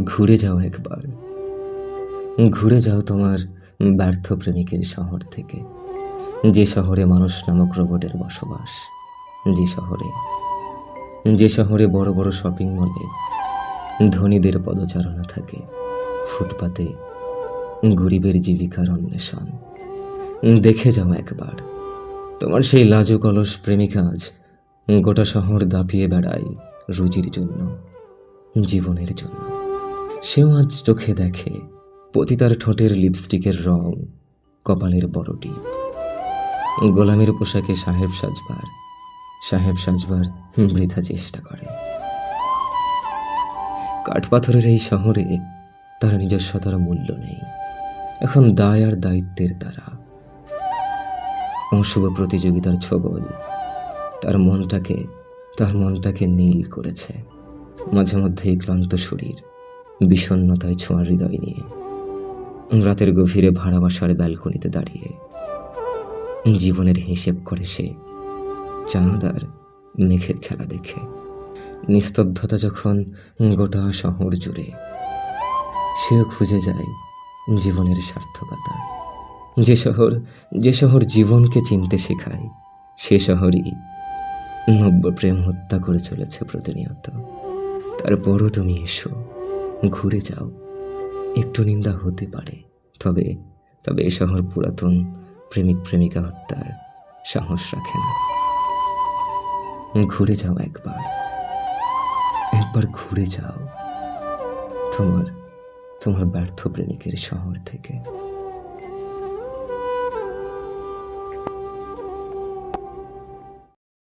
ঘুরে যাও একবার। ঘুরে যাও তোমার ব্যর্থ প্রেমিকের শহর থেকে। যে শহরে মানুষ নামক রোবটের বসবাস, যে শহরে যে শহরে বড় বড় শপিং মলে ধনীদের পদচারণা থাকে, ফুটপাতে গরিবের জীবিকার অন্বেষণ। দেখে যাও একবার, তোমার সেই লাজুক অলস প্রেমিকা আজ গোটা শহর দাপিয়ে বেড়ায় রুজির জন্য, জীবনের জন্য। সেও আজ চোখে দেখে পতিতার ঠোঁটের লিপস্টিকের রং, কপালের বড় টিপ গোলামের পোশাকে সাহেব সাজবার সাহেব সাজবার বৃথা চেষ্টা করে। কাঠপাথরের এই শহরে তার নিজস্বতার মূল্য নেই। এখন দায় আর দায়িত্বের তারা। অশুভ প্রতিযোগিতার ছবল, তার মনটাকে তার মনটাকে নীল করেছে। মাঝে মধ্যেই ক্লান্ত শরীর। বিষণ্ণতায় ছোঁয়া হৃদয় নিয়ে। রাতের গভীরে ভাড়া বাসার ব্যালকনিতে দাঁড়িয়ে। জীবনের হিসেব করে সে চাঁদ আর মেঘের খেলা দেখে। নিস্তব্ধতা যখন গোটা শহর জুড়ে, সেও খুঁজে যায় জীবনের সার্থকতা। যে শহর যে শহর জীবনকে চিনতে শেখায়, সে শহরই নব্য প্রেম হত্যা করে চলেছে প্রতিনিয়ত। তারপরও তুমি এসো। ঘুরে যাও। একটু নিন্দা হতে পারে, তবে তবে এ শহর পুরাতন, প্রেমিক প্রেমিকা হত্যার সাহস রাখে না। ঘুরে যাও একবার। একবার ঘুরে যাও। তোমার তোমার ব্যর্থ প্রেমিকের শহর থেকে।